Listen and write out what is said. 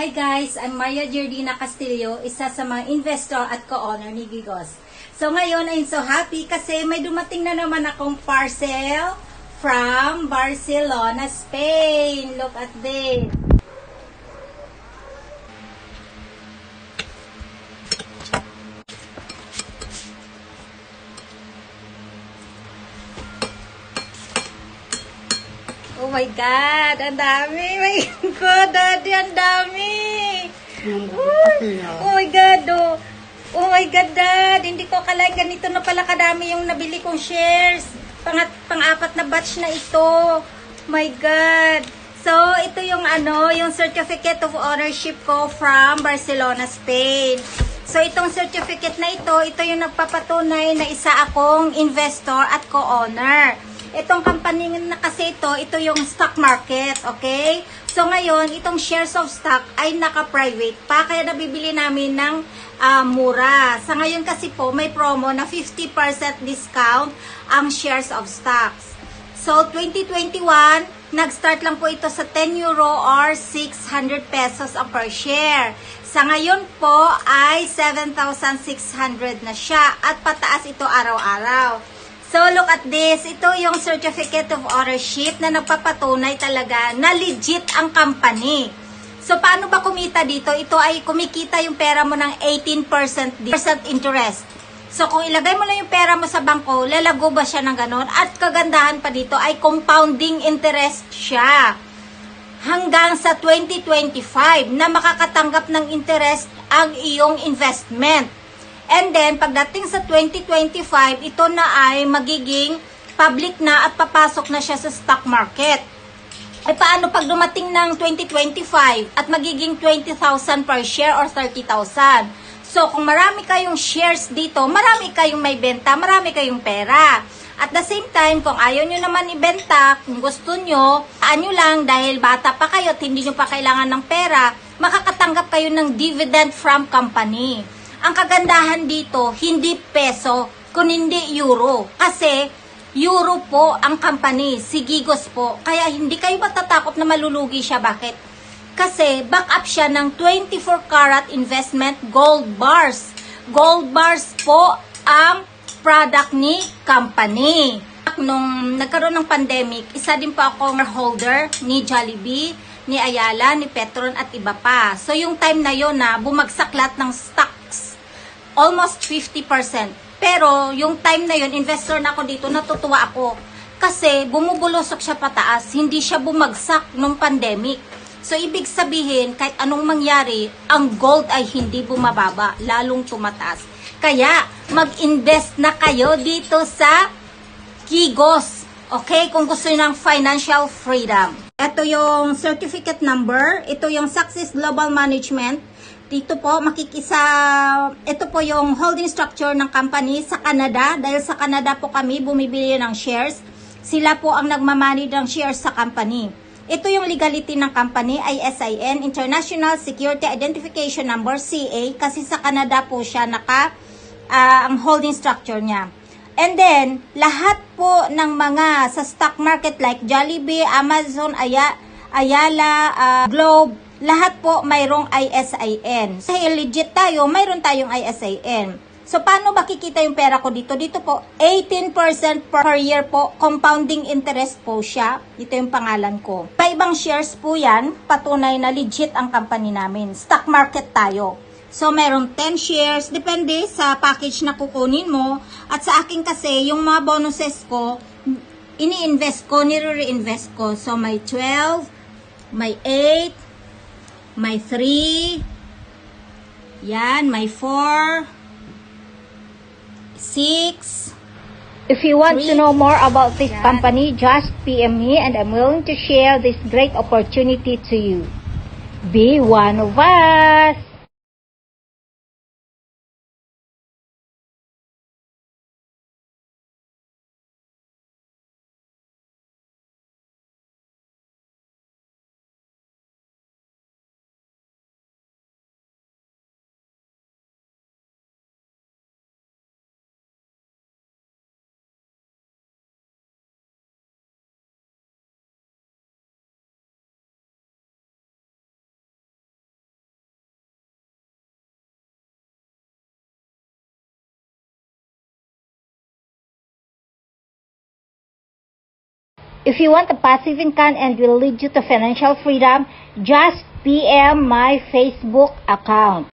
Hi guys, I'm Maria Jordina Castillo, isa sa mga investor at co-owner ni Gigos. So ngayon, I'm so happy kasi may dumating na naman akong parcel from Barcelona, Spain. Look at this. Oh my God, ang dami. My God, daddy, ang dami. Uy, Oh my God, oh. Oh my God, dad. Hindi ko akalain ganito na pala kadami yung nabili kong shares. Pang-apat na batch na ito. My God. So, ito yung ano, yung certificate of ownership ko from Barcelona, Spain. So, itong certificate na ito, ito yung nagpapatunay na isa akong investor at co-owner. Itong company na kasi ito, ito yung stock market, okay? So ngayon, itong shares of stock ay naka-private pa, kaya nabibili namin ng ah, mura. Sa ngayon kasi po, may promo na 50% discount ang shares of stocks. So 2021, nag-start lang po ito sa 10 euro or 600 pesos per share. Sa ngayon po ay 7,600 na siya at pataas ito araw-araw. So, look at this. Ito yung certificate of ownership na nagpapatunay talaga na legit ang company. So, paano ba kumita dito? Ito ay kumikita yung pera mo ng 18% di- percent interest. So, kung ilagay mo lang yung pera mo sa bangko, lalago ba siya ng ganon? At kagandahan pa dito ay compounding interest siya. Hanggang sa 2025 na makakatanggap ng interest ang iyong investment. And then, pagdating sa 2025, ito na ay magiging public na at papasok na siya sa stock market. Ay paano pag dumating ng 2025 at magiging 20,000 per share or 30,000? So, kung marami kayong shares dito, marami kayong may benta, marami kayong pera. At the same time, kung ayaw nyo naman ibenta, kung gusto nyo, ano lang, dahil bata pa kayo at hindi nyo pa kailangan ng pera, makakatanggap kayo ng dividend from company. Ang kagandahan dito, hindi peso, kundi euro. Kasi, euro po ang company, si Gigos po. Kaya hindi kayo matatakot na malulugi siya. Bakit? Kasi backup siya ng 24 karat investment gold bars. Gold bars po ang product ni company. Nung nagkaroon ng pandemic, isa din po ako holder ni Jollibee, ni Ayala, ni Petron at iba pa. So yung time na yon na bumagsak lahat ng stocks almost 50%. Pero yung time na yun, investor na ako dito, natutuwa ako. Kasi bumubulusok siya pataas, hindi siya bumagsak nung pandemic. So, ibig sabihin, kahit anong mangyari, ang gold ay hindi bumababa, lalong tumataas. Kaya, mag-invest na kayo dito sa Kigos. Okay? Kung gusto niyo ng financial freedom. Ito yung certificate number. Ito yung Success Global Management. Dito po, makikisa, ito po yung holding structure ng company sa Canada. Dahil sa Canada po kami bumibili ng shares. Sila po ang nagmamanage ng shares sa company. Ito yung legality ng company ay SIN, International Security Identification Number, CA, kasi sa Canada po siya naka, ah, ang holding structure niya. And then, lahat po ng mga sa stock market like Jollibee, Amazon, Aya, Ayala, ah, Globe, lahat po mayroong ISIN. Dahil legit tayo, mayroon tayong ISIN. So, paano ba kikita yung pera ko dito? Dito po, 18% per year po, compounding interest po siya. Ito yung pangalan ko. Pa ibang shares po yan, patunay na legit ang company namin. Stock market tayo. So, meron 10 shares, depende sa package na kukunin mo. At sa akin kasi, yung mga bonuses ko, ini-invest ko, nire-reinvest ko. So, may 12, may 8, may 3, yan, may 4, 6, If you want to Three. know more about this Yan. company, just PM me and I'm willing to share this great opportunity to you. Be one of us! If you want a passive income and will lead you to financial freedom, just PM my Facebook account.